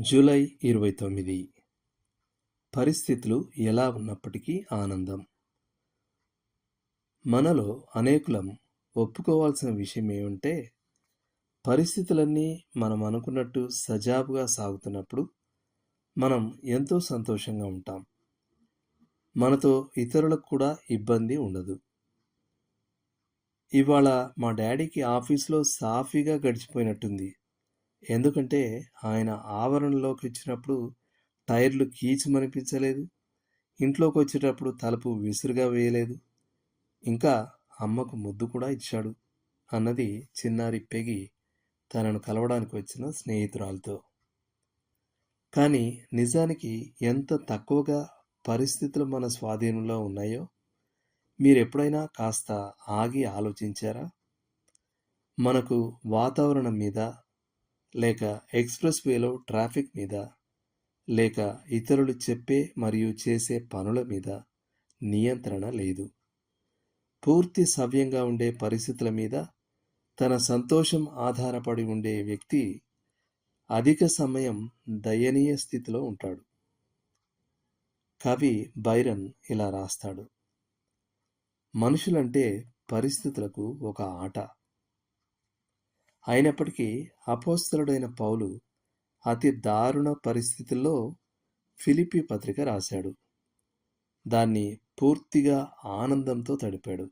July ఇరవై తొమ్మిది. పరిస్థితులు ఎలా ఉన్నప్పటికీ ఆనందం. మనలో అనేకులం ఒప్పుకోవాల్సిన విషయం ఏమంటే పరిస్థితులన్నీ మనం అనుకున్నట్టు సజావుగా సాగుతున్నప్పుడు మనం ఎంతో సంతోషంగా ఉంటాం. మనతో ఇతరులకు కూడా ఇబ్బంది ఉండదు. ఇవాళ మా డాడీకి ఆఫీస్లో సాఫీగా గడిచిపోయినట్టుంది. ఎందుకంటే ఆయన ఆవరణలోకి వచ్చినప్పుడు టైర్లు కీచుమనిపించలేదు. ఇంట్లోకి వచ్చేటప్పుడు తలుపు విసురుగా వేయలేదు. ఇంకా అమ్మకు ముద్దు కూడా ఇచ్చాడు అన్నది చిన్నారి పెగి తనను కలవడానికి వచ్చిన స్నేహితురాలతో. కానీ నిజానికి ఎంత తక్కువగా పరిస్థితులు మన స్వాధీనంలో ఉన్నాయో మీరు ఎప్పుడైనా కాస్త ఆగి ఆలోచించారా? మనకు వాతావరణం మీద లేక ఎక్స్ప్రెస్ వేలో ట్రాఫిక్ మీద లేక ఇతరులు చెప్పే మరియు చేసే పనుల మీద నియంత్రణ లేదు. పూర్తి సవ్యంగా ఉండే పరిస్థితుల మీద తన సంతోషం ఆధారపడి ఉండే వ్యక్తి అధిక సమయం దయనీయ స్థితిలో ఉంటాడు. కవి బైరన్ ఇలా రాస్తాడు. మనుషులంటే పరిస్థితులకు ఒక ఆట. అయినప్పటికీ అపోస్తలుడైన పౌలు అతి దారుణ పరిస్థితుల్లో ఫిలిపి పత్రిక రాశాడు. దాన్ని పూర్తిగా ఆనందంతో తడిపాడు.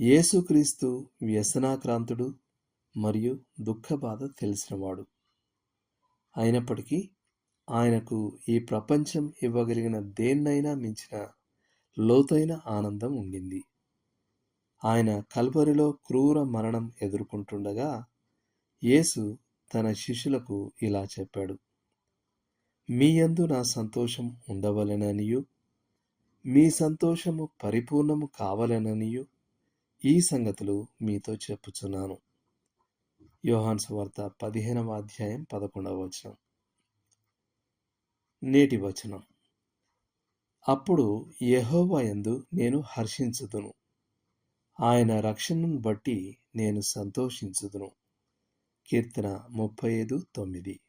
యేసుక్రీస్తు వ్యసనాక్రాంతుడు మరియు దుఃఖబాధ తెలిసినవాడు. అయినప్పటికీ ఆయనకు ఈ ప్రపంచం ఇవ్వగలిగిన దేన్నైనా మించిన లోతైన ఆనందం ఉండింది. ఆయన కల్వరిలో క్రూర మరణం ఎదుర్కొంటుండగా యేసు తన శిష్యులకు ఇలా చెప్పాడు మీ యందు నా సంతోషం ఉండవలెననియు మీ సంతోషము పరిపూర్ణము కావాలననియు ఈ సంగతులు మీతో చెప్పుచున్నాను. యోహాన్స్ వార్త పదిహేనవ అధ్యాయం పదకొండవ వచనం. నేటి వచనం. అప్పుడు యహోవా ఎందు నేను హర్షించుదును. ఆయన రక్షణను బట్టి నేను సంతోషించుదును. కీర్తన ముప్పై ఐదు తొమ్మిది.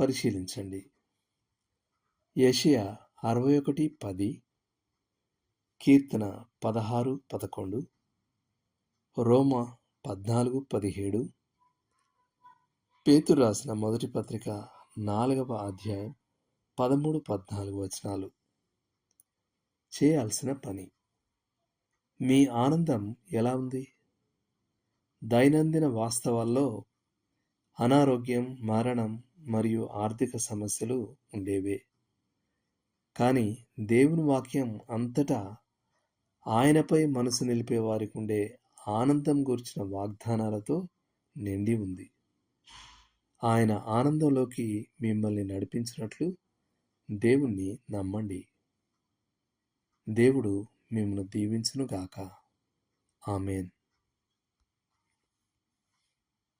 పరిశీలించండి. యషియా అరవై ఒకటి పది. కీర్తన పదహారు పదకొండు. రోమా పద్నాలుగు పదిహేడు. పేతురు రాసిన మొదటి పత్రిక నాలుగవ అధ్యాయం పదమూడు పద్నాలుగు వచనాలు. చేయాల్సిన పని. మీ ఆనందం ఎలా ఉంది? దైనందిన వాస్తవాల్లో అనారోగ్యం మరణం మరియు ఆర్థిక సమస్యలు ఉండేవే. కానీ దేవుని వాక్యం అంతటా ఆయనపై మనసు నిలిపే వారికి ఉండే ఆనందం గురించిన వాగ్దానాలతో నిండి ఉంది. ఆయన ఆనందంలోకి మిమ్మల్ని నడిపించినట్లు దేవుణ్ణి నమ్మండి. దేవుడు మిమ్మల్ని దీవించునుగాక. ఆమెన్.